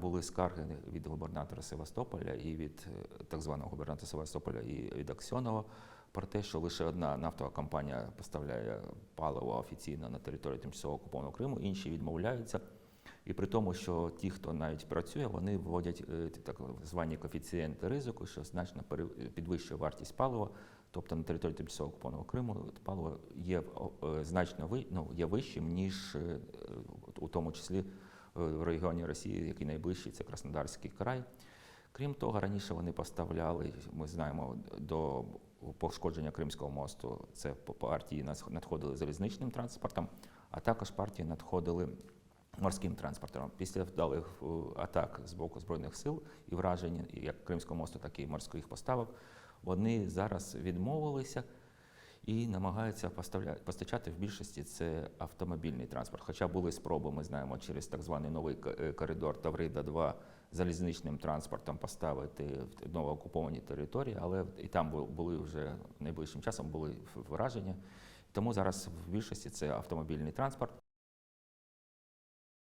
були скарги від губернатора Севастополя і від е, так званого губернатора Севастополя і від Аксьонова про те, що лише одна нафтова компанія поставляє паливо офіційно на територію тимчасово окупованого Криму, інші відмовляються. І при тому, що ті, хто навіть працює, вони вводять е, так звані коефіцієнти ризику, що значно підвищує вартість палива. Тобто на території тимчасово окупованого Криму паливо є е, значно ну, є вищим, ніж у тому числі в регіоні Росії, який найближчий, це Краснодарський край. Крім того, раніше вони поставляли, ми знаємо, до пошкодження Кримського мосту це партії надходили залізничним транспортом, а також партії надходили морським транспортом. Після вдалих е, атак з боку Збройних сил і вражень як Кримського мосту, так і морських поставок, вони зараз відмовилися і намагаються поставляти постачати в більшості це автомобільний транспорт. Хоча були спроби, ми знаємо, через так званий новий е, коридор Таврида 2 залізничним транспортом поставити в новоокуповані території, але і там були вже найближчим часом були враження. Тому зараз в більшості це автомобільний транспорт.